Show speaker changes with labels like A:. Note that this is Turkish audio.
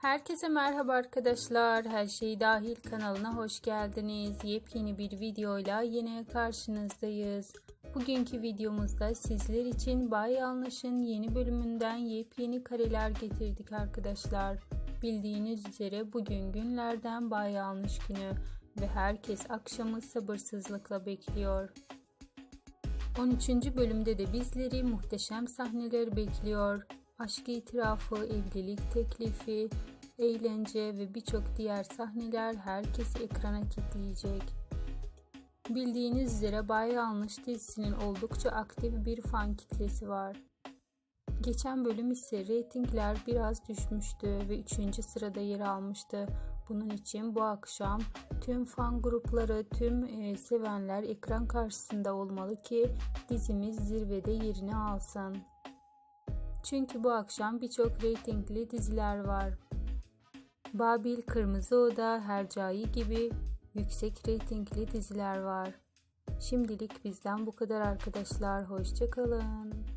A: Herkese merhaba arkadaşlar. Her şey dahil kanalına hoş geldiniz. Yepyeni bir videoyla yine karşınızdayız. Bugünkü videomuzda sizler için Bay Yanlış'ın yeni bölümünden yepyeni kareler getirdik arkadaşlar. Bildiğiniz üzere bugün günlerden Bay Yanlış günü ve herkes akşamı sabırsızlıkla bekliyor. 13. bölümde de bizleri muhteşem sahneler bekliyor. Aşk itirafı, evlilik teklifi, eğlence ve birçok diğer sahneler herkesi ekrana kitleyecek. Bildiğiniz üzere Bay Yanlış dizisinin oldukça aktif bir fan kitlesi var. Geçen bölüm ise reytingler biraz düşmüştü ve 3. sırada yer almıştı. Bunun için bu akşam tüm fan grupları, tüm e, sevenler ekran karşısında olmalı ki dizimiz zirvede yerini alsın. Çünkü bu akşam birçok reytingli diziler var. Babil, Kırmızı Oda, Hercai gibi yüksek reytingli diziler var. Şimdilik bizden bu kadar arkadaşlar. Hoşçakalın.